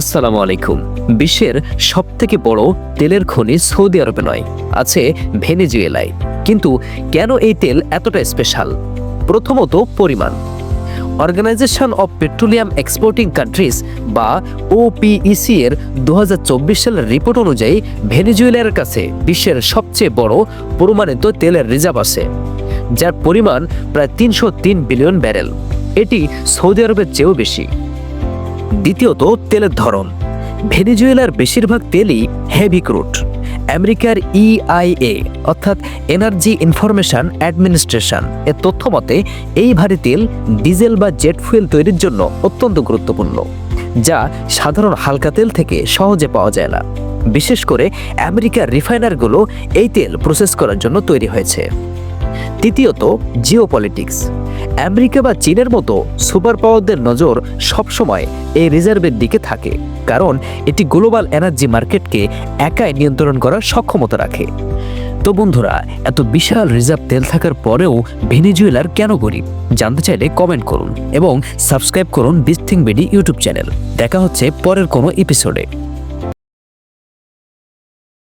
আসসালামু আলাইকুম। বিশ্বের সবথেকে বড় তেলের খনি সৌদি আরবে নয়, আছে ভেনেজুয়েলায়। কিন্তু কেন এই তেল এতটা স্পেশাল প্রথমত পরিমাণ। Organisation of petroleum exporting countries বা ওপিইসি এর দু হাজার চব্বিশ সালের রিপোর্ট অনুযায়ী ভেনেজুয়েলার কাছে বিশ্বের সবচেয়ে বড় প্রমাণিত তেলের রিজার্ভ আছে, যার পরিমাণ প্রায় তিনশো তিন বিলিয়ন ব্যারেল এটি সৌদি আরবের চেয়েও বেশি। দ্বিতীয়ত তেলের ধরন। ভেনিজুয়েলার বেশিরভাগ তেলই হেভি ক্রুড আমেরিকার ইআইএ অর্থাৎ এনার্জি ইনফরমেশন অ্যাডমিনিস্ট্রেশন এর তথ্য মতে, এই ভারী তেল ডিজেল বা জেট ফুয়েল তৈরির জন্য অত্যন্ত গুরুত্বপূর্ণ, যা সাধারণ হালকা তেল থেকে সহজে পাওয়া যায় না। বিশেষ করে আমেরিকার রিফাইনারগুলো এই তেল প্রসেস করার জন্য তৈরি হয়েছে। তৃতীয়ত জিওপলিটিক্স আমেরিকা বা চীনের মতো সুপার পাওয়ারদের নজর সবসময় এই রিজার্ভের দিকে থাকে, কারণ এটি গ্লোবাল এনার্জি মার্কেটকে একাই নিয়ন্ত্রণ করার সক্ষমতা রাখে। তো বন্ধুরা, এত বিশাল রিজার্ভ তেল থাকার পরেও ভেনিজুয়েলার কেন গরিব? জানতে চাইলে কমেন্ট করুন এবং সাবস্ক্রাইব করুন বিথিং বিডি ইউটিউব চ্যানেল। দেখা হচ্ছে পরের কোনো এপিসোডে